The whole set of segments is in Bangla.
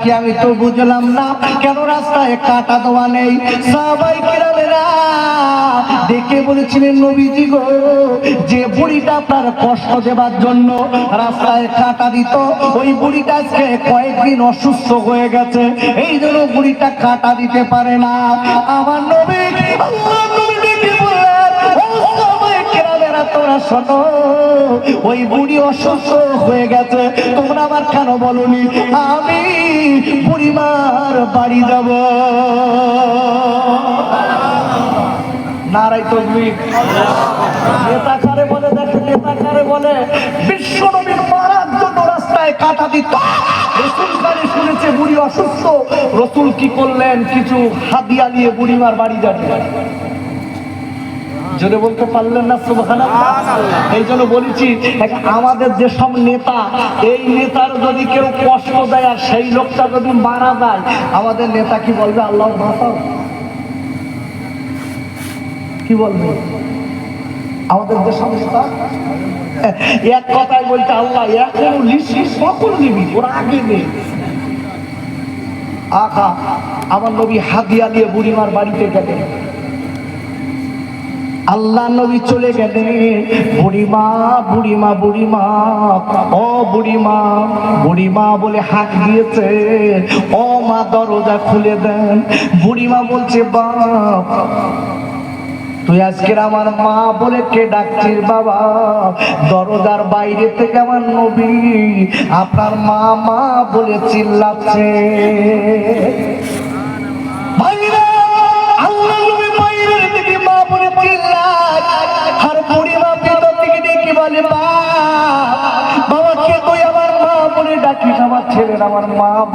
কি আমি তো বুঝলাম না? কেন রাস্তায় কাটা দেওয়া নেই? সবাই দেখে বলেছিলেন নবীজি গো, যে বুড়িটা আপনার কষ্ট দেবার জন্য রাস্তায় কাটা দিত, ওই বুড়িটা আজকে কয়েকদিন অসুস্থ হয়ে গেছে। এই জন্য বুড়িটা কাটা দিতে পারে না। আমার নবী শোনো, ওই বুড়ি অসুস্থ হয়ে গেছে। তোমরা আবার কেন বলনি? আমি বুড়িমার বাড়ি যাব। নারাই কারে বলে নেতা বলে রাস্তায় কাটা দিত। শুনেছে, বুড়ি রসুল কি করলেন? কিছু হাদিয়া নিয়ে বুড়িমার বাড়ি যাবে জোরে বলতে পারলেন না সুবহান এই জন্য বলেছি আমাদের যেসব নেতা এই নেতার যদি কেউ কষ্ট দেয় আর সেই লোকটা যদি মারা যায় আমাদের নেতা কি বলবে? আল্লাহ বাঁচাও। কি বলবে? আমাদের যে সংস্থা এক কথায় বলতে আল্লাহ এখন লিসি সকল নিবি ওরা আগে নেই আকা আমার নবী হাদিয়া দিয়ে বুড়িমার বাড়িতে গেলেন। আল্লাহ নবী চলে গেলেন। বুড়িমা বুড়িমা বুড়িমা। ও বুড়িমা বুড়িমা বলে হাঁক দিয়েছে। ও মা, দরজা খুলে দেন। বুড়িমা বলছে, বাপ, তুই আজকের আমার মা বলে কে ডাকছিস বাবা? দরজার বাইরে থেকে আমার নবী আপনার মা মা বলে চিল্লাচ্ছে।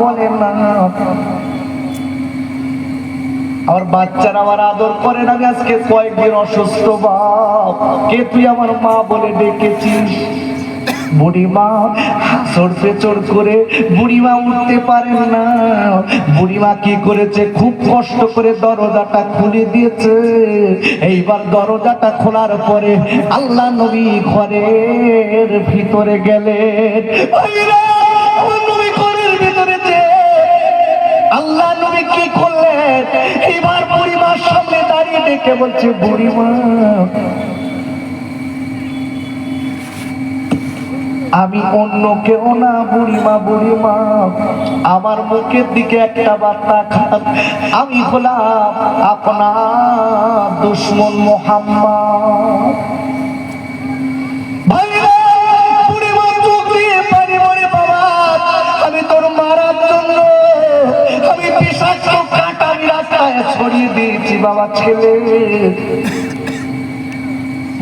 বলে না। আমার বাচ্চারা আমার আদর করে না আজকে কয়েকদিন অসুস্থ বাপ কে তুই আমার মা বলে ডেকেছিস? বুড়িমা করে বুড়িমা উঠতে পারেন না। বুড়িমা কি করেছে? খুব কষ্ট করে দরজাটা খুলে দিয়েছে। এইবার দরজাটা খোলার পরে আল্লাহ নবী ঘরের ভিতরে গেলেন। ভিতরে যে আল্লাহ নবী কি করলেন? এবার বুড়িমার সামনে দাঁড়িয়ে ডেকে বলছে, বুড়িমা, আমি অন্য কেউ না, বুড়িমা বুড়িমা। আমার মুখের দিকে একটা বার্তা খান। আমি হলাম আপনার দুশ্মন মোহাম্মদ। বাবা ছেলে।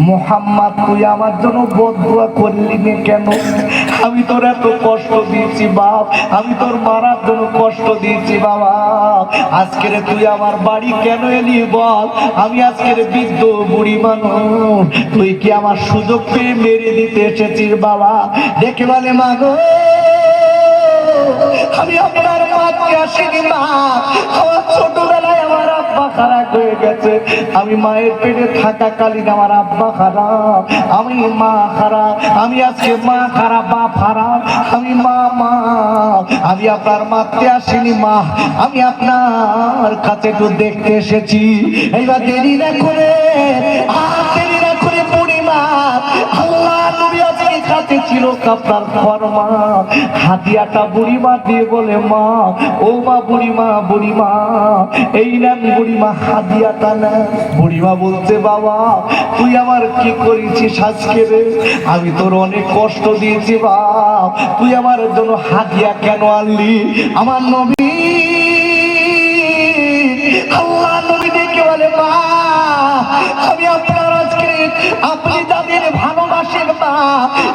মোহাম্মদ, তুই আমার জন্য বদুয়া করলি নে কেন? আমি তোর এত কষ্ট দিয়েছি বাপ। আমি তোর মারার জন্য কষ্ট দিয়েছি বাবা। আজকের তুই আমার বাড়ি কেন এলি বল? আমি আজকের বৃদ্ধ বুড়ি মানুষ। তুই কি আমার সুযোগ পেয়ে মেরে দিতে এসেছিস বাবা? দেখে বলে মাগো আমি আপনার মাকে আসিনি, মা। আমার আমার আব্বা খারাপ হয়ে গেছে। আমি মায়ের পেটে থাকাকালীন আমার আব্বা খারাপ। আমি মা খারাপ। আমি আজকে মা খারাপ বা খারাপ। আমি মা মা। আমি আপনার মারতে আসিনি, মা। আমি আপনার কাছে একটু দেখতে এসেছি। এইবার দেরি না করে কাছে ছিল আপনার ফরমা হাতিয়াটা বুড়িমা দিয়ে বলে, মা, ও মা বুড়িমা বুড়িমা, এই নেন বুড়িমা হাদিয়াটা না বুড়িমা বলছে, বাবা, তুই আমার কি করেছিস আজকে রে? আমি তোর অনেক কষ্ট দিয়েছি বাপ তুই আমার জন্য হাদিয়া কেন আনলি? আমার নবী, আল্লাহ নবী দেখে বলে, মা, আমি আপনার আজকে, আপনি ভালোবাসেন মা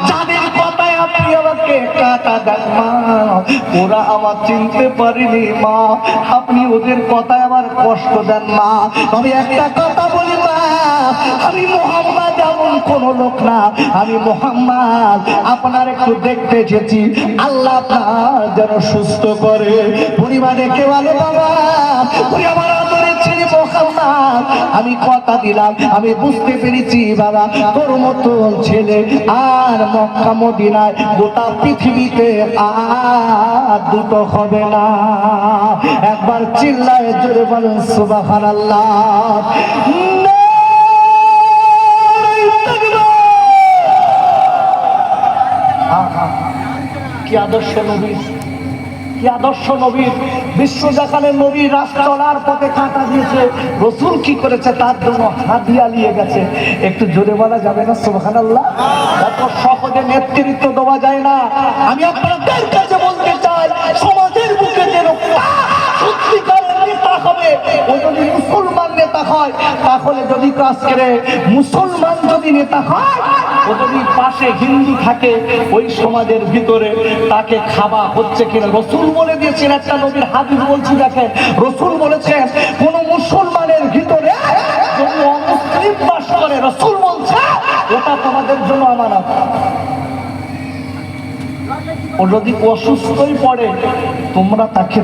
যাদের কথায় আপনি আমাকে কাটা দেন মা। ওরা আমার চিনতে পারেনি মা। আপনি ওদের কথায় আমার কষ্ট দেন মা। তবে একটা কথা বলি মা, আমি মোহাম্মদ এমন কোন লোক না। আমি মোহাম্মদ, আপনার একটু দেখতে এসেছি। আল্লাহ যেন সুস্থ করে। পরিবারে কে বলে বাবা আমি কথা দিলাম, আমি বুঝতে পেরেছি বাবা। তোর মতো ছেলে আর মক্কা মদিনায় গোটা পৃথিবীতে আর দুটো হবে না। একবার চিল্লায় জোরে বলেন সুবাহান আল্লাহ কি আদর্শ নবী কি আদর্শ নবীর। বিশ্বজাকালের নবী রাস চলার পথে কাঁটা দিয়েছে। রসুল কি করেছে? তার জন্য হাতিয়া নিয়ে গেছে। একটু জোরে বলা যাবে না? সুবহান আল্লাহ এত সহজে নেতৃত্ব দেওয়া যায় না। আমি আপনাদের কাছে বলতে চাই, সমাজের বুকে যে সত্যিকারের নেতা হবে। ও যদি মুসলমান নেতা হয়, তাহলে যদি কাজ করে, মুসলমান যদি নেতা হয় ও যদি পাশে হিন্দু থাকে, ওই সমাজের ভিতরে তাকে খাওয়া হচ্ছে কিনা? রসুল বলে দিয়েছেন, একটা নবীর হাদিস বলছি, দেখেন, রসুল বলেছেন, কোন মুসলমানের ভিতরে রসুল বলছে তোমাদের জন্য ও যদি অসুস্থই পড়ে, তোমরা তাকে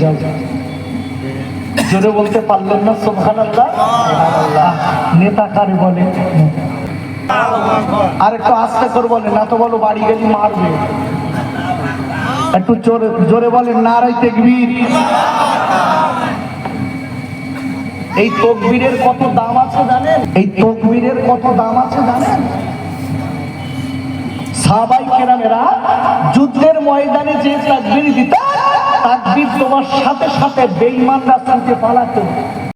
যাও। বলতে পারলেন না নেতা কারে বলে? আর একটু আস্তে করে বলে না তো বলো বাড়ি গেলি মারবে। একটু জোরে জোরে বলে নারাই তেকবীর। এই তকবীরের কত দাম আছে জানেন? এই তকবীরের কত দাম আছে জানেন? সাহাবাই কেরামেরা যুদ্ধের ময়দানে যে তাকবীর দিত তাকবীর তোমার সাথে সাথে বেঈমানরা ছুটে পালাতো।